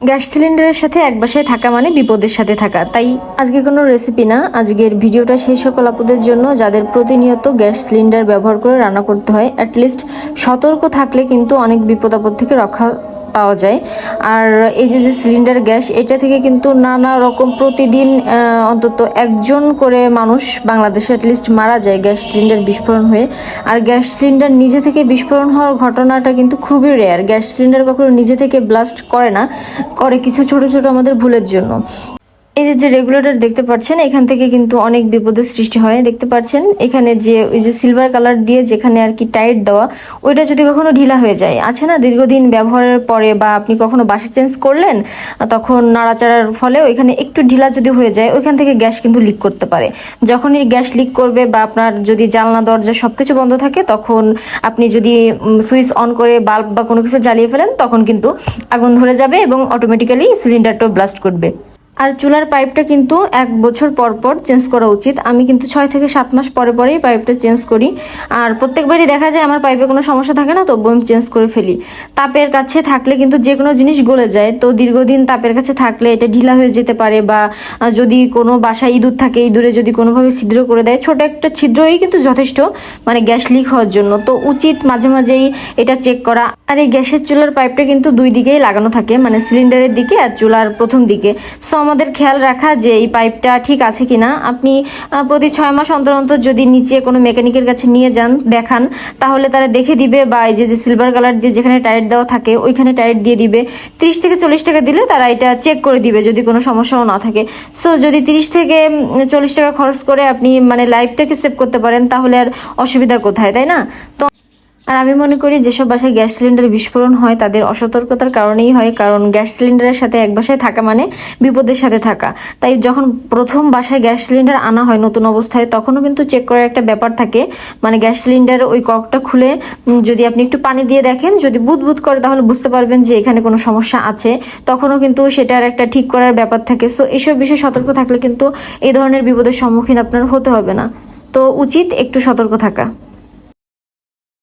Gas সিলিন্ডারের সাথে এক বাসায় থাকা মানে বিপদের সাথে থাকা। তাই আজকে কোনো রেসিপি না, আজকের ভিডিওটা সেই সকল আপদের জন্য। যাদের প্রতিনিয়ত গ্যাস সিলিন্ডার ব্যবহার করে রান্না করতে হয় অ্যাটলিস্ট সতর্ক থাকলে কিন্তু অনেক বিপদ আপদ থেকে রক্ষা পাওয়া যায়। আর এই যে যে সিলিন্ডার গ্যাস, এটা থেকে কিন্তু নানা রকম প্রতিদিন অন্তত একজন করে মানুষ বাংলাদেশে অ্যাটলিস্ট মারা যায় গ্যাস সিলিন্ডার বিস্ফোরণ হয়ে। আর গ্যাস সিলিন্ডার নিজে থেকে বিস্ফোরণ হওয়ার ঘটনাটা কিন্তু খুবই রেয়ার গ্যাস সিলিন্ডার কখনো নিজে থেকে ব্লাস্ট করে না, করে কিছু ছোট ছোট আমাদের ভুলের জন্য। এই যে রেগুলেটর দেখতে পাচ্ছেন, এখান থেকে কিন্তু অনেক বিপদের সৃষ্টি হয়। দেখতে পাচ্ছেন, এখানে যে ওই যে সিলভার কালার দিয়ে যেখানে আর কি টাইট দেওয়া, ওইটা যদি কখনো ঢিলা হয়ে যায়। আছে না, দীর্ঘদিন ব্যবহারের পরে বা আপনি কখনো বাসা চেঞ্জ করলেন, তখন নাড়াচাড়ার ফলে ওইখানে একটু ঢিলা যদি হয়ে যায়, ওইখান থেকে গ্যাস কিন্তু লিক করতে পারে। যখনই গ্যাস লিক করবে বা আপনার যদি জানলা, দরজা সবকিছু বন্ধ থাকে, তখন আপনি যদি সুইচ অন করে বাল্ব বা কোনো কিছু জ্বালিয়ে ফেলেন, তখন কিন্তু আগুন ধরে যাবে এবং অটোমেটিক্যালি সিলিন্ডারটাও ব্লাস্ট করবে। আর চুলার পাইপটা কিন্তু এক বছর পর পর চেঞ্জ করা উচিত। আমি কিন্তু ছয় থেকে সাত মাস পরে পরেই পাইপটা চেঞ্জ করি। আর প্রত্যেকবারই দেখা যায় আমার পাইপে কোনো সমস্যা থাকে না তবু আমি চেঞ্জ করে ফেলি। তাপের কাছে থাকলে কিন্তু যে কোনো জিনিস গলে যায়। তো দীর্ঘদিন তাপের কাছে থাকলে এটা ঢিলা হয়ে যেতে পারে বা যদি কোনো বাসায় ইঁদুর থাকে, ইঁদুরে যদি কোনোভাবে ছিদ্র করে দেয়, ছোট একটা ছিদ্রই কিন্তু যথেষ্ট মানে গ্যাস লিক হওয়ার জন্য। তো উচিত মাঝে মাঝেই এটা চেক করা। আর এই গ্যাসের চুলার পাইপটা কিন্তু দুই দিকেই লাগানো থাকে মানে সিলিন্ডারের দিকে আর চুলার প্রথম দিকে। সো আমাদের খেয়াল রাখা যে এই পাইপটা ঠিক আছে কিনা। আপনি প্রতি ছয় মাস অন্তর অন্তর যদি নিচে কোনো মেকানিকের কাছে নিয়ে যান, দেখান, তাহলে তারা দেখে দিবে বা এই যে যে সিলভার কালার দিয়ে যেখানে টায়ার দেওয়া থাকে, ওইখানে টায়ার দিয়ে দিবে। তিরিশ থেকে চল্লিশ টাকা দিলে তারা এটা চেক করে দিবে যদি কোনো সমস্যাও না থাকে। সো যদি তিরিশ থেকে চল্লিশ টাকা খরচ করে আপনি মানে লাইফটাকে সেভ করতে পারেন, তাহলে আর অসুবিধা কোথায়, তাই না? তো আর আমি মনে করি যেসব বাসায় গ্যাস সিলিন্ডার বিস্ফোরণ হয়, তাদের অসতর্কতার কারণেই হয়। কারণ গ্যাস সিলিন্ডারের সাথে এক বাসায় থাকা মানে বিপদের সাথে থাকা। তাই যখন প্রথম বাসায় গ্যাস সিলিন্ডার আনা হয় নতুন অবস্থায়, তখনও কিন্তু চেক করার একটা ব্যাপার থাকে। মানে গ্যাস সিলিন্ডার ওই ককটা খুলে যদি আপনি একটু পানি দিয়ে দেখেন, যদি বুদ বুদ করে, তাহলে বুঝতে পারবেন যে এখানে কোনো সমস্যা আছে। তখনও কিন্তু সেটার একটা ঠিক করার ব্যাপার থাকে। সো এইসব বিষয়ে সতর্ক থাকলে কিন্তু এই ধরনের বিপদের সম্মুখীন আপনার হতে হবে না। তো উচিত একটু সতর্ক থাকা।